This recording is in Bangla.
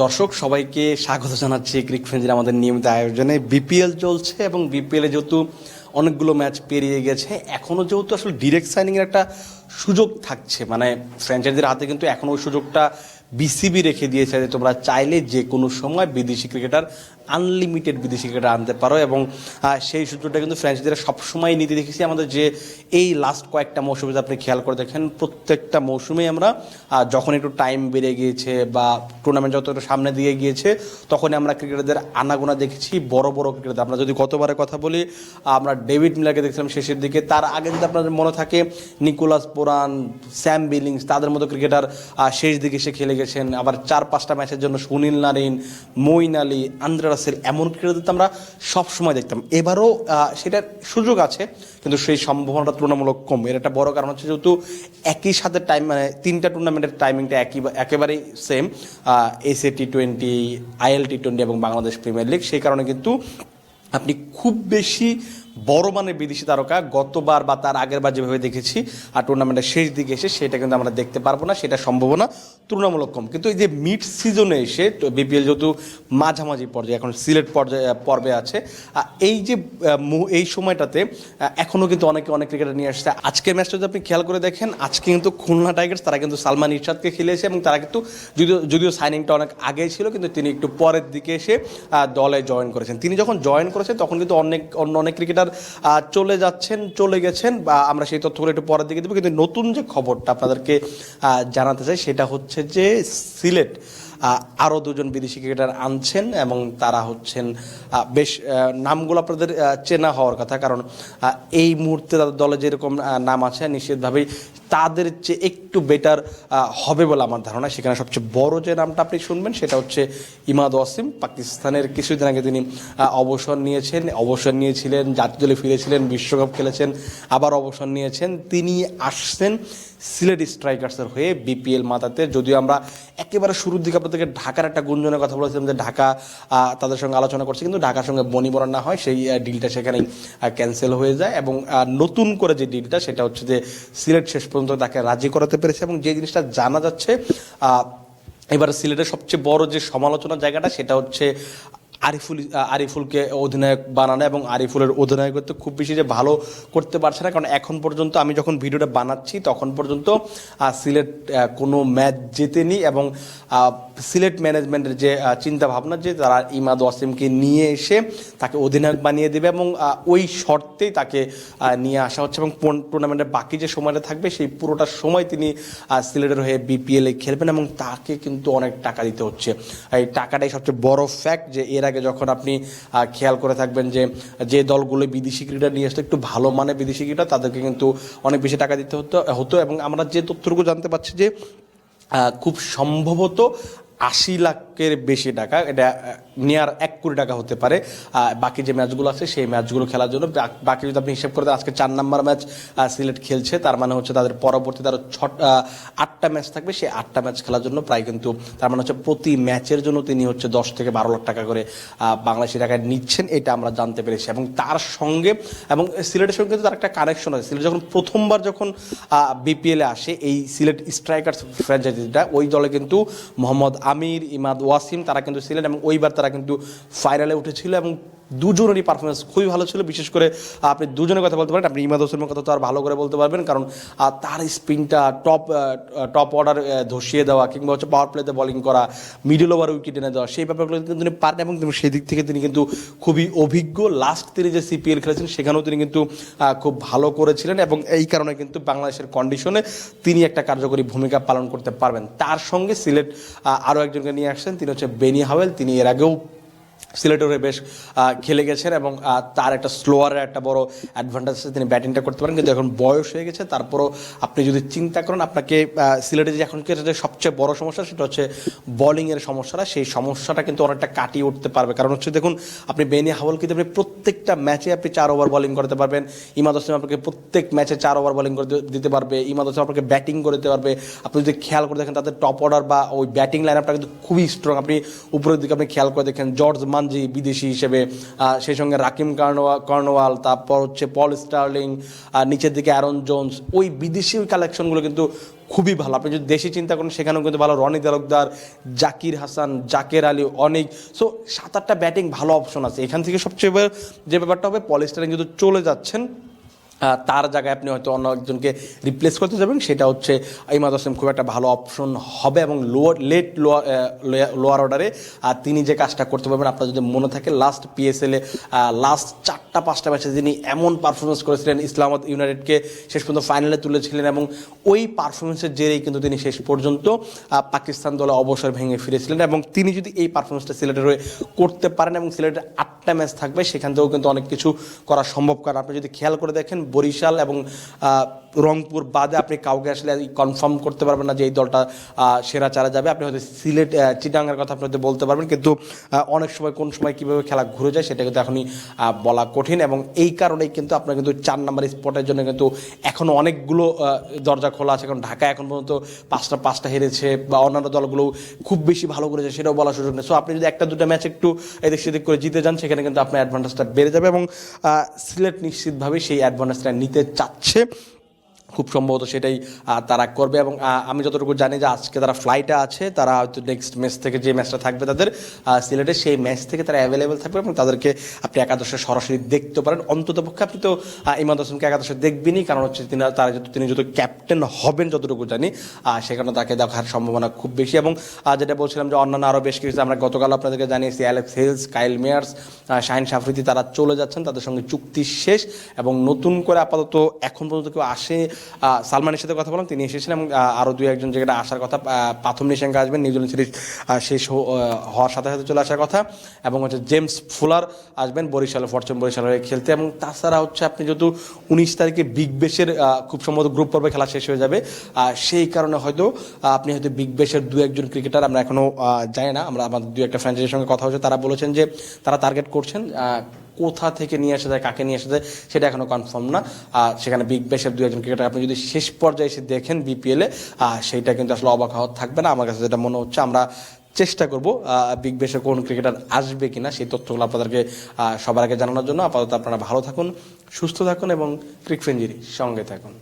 দর্শক, সবাইকে স্বাগত জানাচ্ছি ক্রিক ফ্রেন্ডের আমাদের নিয়মিত আয়োজনে। বিপিএল চলছে এবং বিপিএলে যেহেতু অনেকগুলো ম্যাচ পেরিয়ে গেছে এখনও যেহেতু আসলে ডিরেক্ট সাইনিংয়ের একটা সুযোগ থাকছে। মানে ফ্র্যাঞ্চাইজির হাতে কিন্তু এখনও ওই সুযোগটা বিসিবি রেখে দিয়েছে যে তোমরা চাইলে যে কোনো সময় বিদেশি ক্রিকেটার আনলিমিটেড বিদেশি ক্রিকেটার আনতে পারো এবং সেই সূত্রটা কিন্তু ফ্র্যাঞ্চাইজিরা সবসময় নিতে দেখেছি আমাদের যে এই লাস্ট কয়েকটা মৌসুমে আপনি খেয়াল করে দেখেন, প্রত্যেকটা মৌসুমেই আমরা যখন একটু টাইম বেড়ে গিয়েছে বা টুর্নামেন্ট যত একটু সামনে দিয়ে গিয়েছে, তখনই আমরা ক্রিকেটারদের আনাগোনা দেখেছি, বড় বড় ক্রিকেটার আমরা যদি গতবারের কথা বলি, আমরা ডেভিড মিলাকে দেখছিলাম শেষের দিকে। তার আগে যদি আপনাদের মনে থাকে, নিকোলাস পোরান স্যাম বিলিংস, তাদের মতো ক্রিকেটার শেষ দিকে এসে খেলে গেছেন। আবার চার, পাঁচটা ম্যাচের জন্য Sunil Narine Moeen Ali, Andre Russell এমন ক্রীড়াদের তো আমরা সবসময় দেখতাম। এবারও সেটার সুযোগ আছে, কিন্তু সেই সম্ভাবনাটা তুলনামূলক কম। এর একটা বড় কারণ হচ্ছে যেহেতু একই সাথে টাইম মানে তিনটা টুর্নামেন্টের টাইমিংটা একই একেবারেই same SA T twenty IL T twenty এবং বাংলাদেশ প্রিমিয়ার লিগ সেই কারণে কিন্তু আপনি খুব বেশি বড় মানের বিদেশি তারকা গতবার বা তার আগের বার যেভাবে দেখেছি, আর টুর্নামেন্টের শেষ দিকে এসে সেটা কিন্তু আমরা দেখতে পারব না, সেটা সম্ভাবনা তুলনামূলক কম। কিন্তু এই যে মিড সিজনে এসে বিপিএল যেহেতু মাঝামাঝি পর্যায়ে, এখন সিলেট পর্যায়ে পর্বে আছে এই যে এই সময়টাতে এখনও কিন্তু অনেকে, অনেক ক্রিকেটার নিয়ে আসছে। আজকের ম্যাচটা যদি আপনি খেয়াল করে দেখেন, আজকে কিন্তু খুলনা টাইগার্স তারা কিন্তু সালমান ইরশাদকে খেলেছে এবং তারা কিন্তু যদিও যদিও সাইনিংটা অনেক আগেই ছিল, কিন্তু তিনি একটু পরের দিকে এসে দলে জয়েন করেছেন। তিনি যখন জয়েন করেছেন তখন কিন্তু অনেক, অন্য অনেক ক্রিকেটার চলে যাচ্ছেন, চলে গেছেন, বা আমরা সেই তথ্যগুলো একটু পরের দিকে দেবো। কিন্তু নতুন যে খবরটা আপনাদেরকে জানাতে চাই, সেটা হচ্ছে যে সিলেট আরও দুজন বিদেশি ক্রিকেটার আনছেন এবং তারা হচ্ছেন বেশ নামগুলো আপনাদের চেনা হওয়ার কথা। কারণ এই মুহূর্তে তাদের দলে যেরকম নাম আছে, নিশ্চিতভাবেই তাদের চেয়ে একটু বেটার হবে বলে আমার ধারণা। সেখানে সবচেয়ে বড় যে নামটা আপনি শুনবেন, সেটা হচ্ছে ইমাদ ওয়াসিম। পাকিস্তানের কিছুদিন আগে তিনি অবসর নিয়েছেন। অবসর নিয়েছিলেন, জাতীয় দলে ফিরেছিলেন, বিশ্বকাপ খেলেছেন, আবার অবসর নিয়েছেন। তিনি আসছেন সিলেট স্ট্রাইকার্সের হয়ে বিপিএল মাতাতে। যদিও আমরা একেবারে শুরুর দিকে আপনাদেরকে ঢাকার একটা গুঞ্জনের কথা বলেছিলাম যে ঢাকা তাদের সঙ্গে আলোচনা করছে, কিন্তু ঢাকার সঙ্গে বনিবরণ না হয়, সেই ডিলটা সেখানেই ক্যান্সেল হয়ে যায়। এবং নতুন করে যে ডিলটা সেটা হচ্ছে যে সিলেট শেষ পর্যন্ত তাকে রাজি করাতে পেরেছে এবং যে জিনিসটা জানা যাচ্ছে এবার সিলেটের সবচেয়ে বড় যে সমালোচনা জায়গাটা সেটা হচ্ছে আরিফুল আরিফুলকে অধিনায়ক বানানো এবং আরিফুলের অধিনায়কত্ব খুব বেশি যে ভালো করতে পারছে না। কারণ এখন পর্যন্ত আমি যখন ভিডিওটা বানাচ্ছি, তখন পর্যন্ত সিলেট কোনো ম্যাচ জেতেনি এবং সিলেট ম্যানেজমেন্টের যে চিন্তা ভাবনা যে তারা ইমাদ ওয়াসিমকে নিয়ে এসে তাকে অধিনায়ক বানিয়ে দেবে এবং ওই শর্তেই তাকে নিয়ে আসা হচ্ছে এবং টুর্নামেন্টের বাকি যে সময়টা থাকবে, সেই পুরোটা সময় তিনি সিলেটের হয়ে বিপিএলে খেলবেন এবং তাকে কিন্তু অনেক টাকা দিতে হচ্ছে। এই টাকাটাই সবচেয়ে বড় ফ্যাক্ট যে এর আগে যখন আপনি খেয়াল করে থাকবেন যে যে দলগুলো বিদেশি ক্রিকেটার নিয়ে আসতো, একটু ভালো মানে বিদেশি ক্রিকেটার তাদেরকে কিন্তু অনেক বেশি টাকা দিতে হতো হতো এবং আমরা যে তথ্যটুকু জানতে পারছি যে খুব সম্ভবত আশি লাখের বেশি টাকা এটা নিয়ার এক কোটি টাকা হতে পারে। বাকি যে ম্যাচগুলো আছে সেই ম্যাচগুলো খেলার জন্য বাকি যদি আপনি হিসেব করে দেন, আজকে চার নাম্বার ম্যাচ সিলেট খেলছে তার মানে হচ্ছে তাদের পরবর্তীতে আরও ছ আটটা ম্যাচ থাকবে। সেই আটটা ম্যাচ খেলার জন্য প্রায় কিন্তু তার মানে হচ্ছে প্রতি ম্যাচের জন্য তিনি হচ্ছে দশ থেকে বারো লাখ টাকা করে বাংলাদেশি টাকায় নিচ্ছেন এটা আমরা জানতে পেরেছি। এবং তার সঙ্গে এবং সিলেটের সঙ্গে কিন্তু তার একটা কানেকশন আছে। সিলেট যখন প্রথমবার যখন বিপিএলে আসে এই সিলেট স্ট্রাইকার্স ফ্র্যাঞ্চাইজিটা ওই দলে কিন্তু মোহাম্মদ আমির ইমাদ ওয়াসিম তারা কিন্তু ছিলেন এবং ওইবার তারা কিন্তু ফাইনালে উঠেছিল এবং দুজনেরই পারফরমেন্স খুবই ভালো ছিল। বিশেষ করে আপনি দুজনের কথা বলতে পারেন, আপনি ইমাদ হোসেনের কথা তো আর ভালো করে বলতে পারবেন, কারণ তার স্পিনটা টপ টপ অর্ডার ধসিয়ে দেওয়া কিংবা হচ্ছে পাওয়ার প্লেতে বলিং করা মিডল ওভার উইকেট এনে দেওয়া, সেই ব্যাপারগুলো কিন্তু তিনি পারেন এবং সেই দিক থেকে তিনি কিন্তু খুবই অভিজ্ঞ। লাস্ট তিনি যে সিপিএল খেলেছেন, সেখানেও তিনি কিন্তু খুব ভালো করেছিলেন এবং এই কারণে কিন্তু বাংলাদেশের কন্ডিশনে তিনি একটা কার্যকরী ভূমিকা পালন করতে পারবেন। তার সঙ্গে সিলেট আরও একজনকে নিয়ে আসছেন, তিনি হচ্ছে বেনি হাওয়েল। তিনি এর আগেও সিলেটের বেশ খেলে গেছেন এবং তার একটা স্লোয়ারের একটা বড় অ্যাডভান্টেজ আছে, তিনি ব্যাটিংটা করতে পারেন। কিন্তু এখন বয়স হয়ে গেছে, তারপরও আপনি যদি চিন্তা করেন, আপনাকে সিলেটে যে এখন যে সবচেয়ে বড় সমস্যা, সেটা হচ্ছে বোলিংয়ের সমস্যাটা। সেই সমস্যাটা কিন্তু অনেকটা কাটিয়ে উঠতে পারবে। কারণ হচ্ছে দেখুন, আপনি বেনি হাওয়াল কিন্তু আপনি প্রত্যেকটা ম্যাচে আপনি চার ওভার বোলিং করতে পারবেন। ইমাদ হোসেন আপনাকে প্রত্যেক ম্যাচে চার ওভার বলিং করে দিতে পারবে। ইমাদ হোসেন আপনাকে ব্যাটিং করে দিতে পারবে। আপনি যদি খেয়াল করে দেখেন, তাদের টপ অর্ডার বা ওই ব্যাটিং লাইন আপটা কিন্তু খুবই স্ট্রং আপনি উপরের দিকে আপনি খেয়াল করে দেখেন, জর্জ মান সালমান জি বিদেশি হিসেবে সেই সঙ্গে রাকিম কার্নোয়া কর্নওয়াল তারপর হচ্ছে পল স্টার্লিং নিচের দিকে অ্যারন জোন্স, ওই বিদেশি কালেকশনগুলো কিন্তু খুবই ভালো। আপনি যদি দেশি চিন্তা করেন, সেখানেও কিন্তু ভালো। রনি তালুকদার, জাকির হাসান, জাকের আলী অনেক। সো সাত আটটা ব্যাটিং ভালো অপশন আছে। এখান থেকে সবচেয়ে যে ব্যাপারটা হবে পলিস্টারিং যদি চলে যাচ্ছেন। তার জায়গায় আপনি হয়তো অন্য একজনকে রিপ্লেস করতে যাবেন। সেটা হচ্ছে ইমাদ হোসেন খুব একটা ভালো অপশন হবে এবং লোয়ার লেট লোয়ার লোয়ার অর্ডারে আর তিনি যে কাজটা করতে পারবেন, আপনার যদি মনে থাকে লাস্ট পিএসএলে লাস্ট চারটা, পাঁচটা ম্যাচে তিনি এমন পারফরমেন্স করেছিলেন, ইসলামাবাদ ইউনাইটেডকে শেষ পর্যন্ত ফাইনালে তুলেছিলেন এবং ওই পারফরমেন্সের জেরেই কিন্তু তিনি শেষ পর্যন্ত পাকিস্তান দলে অবসর ভেঙে ফিরেছিলেন এবং তিনি যদি এই পারফরমেন্সটা সিলেটের হয়ে করতে পারেন এবং সিলেটের আটটা ম্যাচ থাকবে, সেখান থেকেও কিন্তু অনেক কিছু করা সম্ভব। কারণ আপনি যদি খেয়াল করে দেখেন বরিশাল এবং রংপুর বাদে আপনি কাউকে আসলে কনফার্ম করতে পারবেন না যে এই দলটা সেরা চারা যাবে। আপনি হয়তো সিলেট চিটাঙ্গের কথা আপনি হয়তো বলতে পারবেন, কিন্তু অনেক সময় কোন সময় কীভাবে খেলা ঘুরে যায় সেটা কিন্তু এখনই বলা কঠিন এবং এই কারণেই কিন্তু আপনার কিন্তু চার নাম্বার স্পটের জন্য কিন্তু এখনও অনেকগুলো দরজা খোলা আছে। কারণ ঢাকা এখন পর্যন্ত পাঁচটা পাঁচটা হেরেছে বা অন্যান্য দলগুলো খুব বেশি ভালো করেছে সেটাও বলার সুযোগ নেই। সো আপনি যদি একটা, দুটো ম্যাচ একটু এদিক সেদিক করে জিতে যান, সেখানে কিন্তু আপনার অ্যাডভান্টেজটা বেড়ে যাবে এবং সিলেট নিশ্চিতভাবে সেই অ্যাডভান্টেজটা নিতে চাচ্ছে। খুব সম্ভবত সেটাই তারা করবে এবং আমি যতটুকু জানি যে আজকে তারা ফ্লাইটে আছে তারা হয়তো নেক্সট ম্যাচ থেকে যে ম্যাচটা থাকবে তাদের সিলেটে সেই ম্যাচ থেকে তারা অ্যাভেলেবেল থাকবে এবং তাদেরকে আপনি একাদশে সরাসরি দেখতে পারেন। অন্তত পক্ষে আপনি তো ইমাদ হোসেনকে একাদশে দেখবেনই কারণ হচ্ছে তিনি তারা যেহেতু তিনি যেহেতু ক্যাপ্টেন হবেন যতটুকু জানি আহ, সেখানে তাকে দেখার সম্ভাবনা খুব বেশি এবং যেটা বলছিলাম যে অন্যান্য আরও বেশ কিছু আমরা গতকাল আপনাদেরকে জানিয়েছি Alex Hales Kyle Mayers Shaheen Afridi তারা চলে যাচ্ছেন তাদের সঙ্গে চুক্তি শেষ এবং নতুন করে আপাতত এখন পর্যন্ত কেউ আসে সালমানের সাথে কথা বললাম, তিনি এসেছেন এবং আরও দু একজন জায়গাটা আসার কথা প্রাথম নিশাঙ্ক আসবেন, নিউজিল্যান্ড সিরিজ শেষ হওয়ার সাথে সাথে চলে আসার কথা, এবং হচ্ছে জেমস ফুলার আসবেন, বরিশালে, ফরচুন বরিশাল হয়ে খেলতে, এবং তাছাড়া হচ্ছে আপনি যেহেতু উনিশ তারিখে বিগ বেশের খুব সম্ভবত গ্রুপ পর্বে খেলা শেষ হয়ে যাবে সেই কারণে হয়তো আপনি হয়তো বিগ বেশের দু একজন ক্রিকেটার আমরা এখনও জানি না, আমরা আমাদের দু একটা ফ্র্যাঞ্চাইজির সঙ্গে কথা হচ্ছে তারা বলেছেন যে, তারা টার্গেট করছেন কোথা থেকে নিয়ে আসা যায়, কাকে নিয়ে আসা যায়, সেটা এখনও কনফার্ম না। আর সেখানে বিগ ব্যাশের দু একজন ক্রিকেটার আপনি যদি শেষ পর্যায়ে এসে দেখেন বিপিএলে সেইটা কিন্তু আসলে অবাক হওয়ার থাকবে না। আমার কাছে যেটা মনে হচ্ছে, আমরা চেষ্টা করব বিগ ব্যাশে কোন ক্রিকেটার আসবে কিনা, সেই তথ্যগুলো আপনাদেরকে সবার আগে জানানোর জন্য। আপাতত আপনারা ভালো থাকুন, সুস্থ থাকুন এবং ক্রিকফেঞ্জির সঙ্গে থাকুন।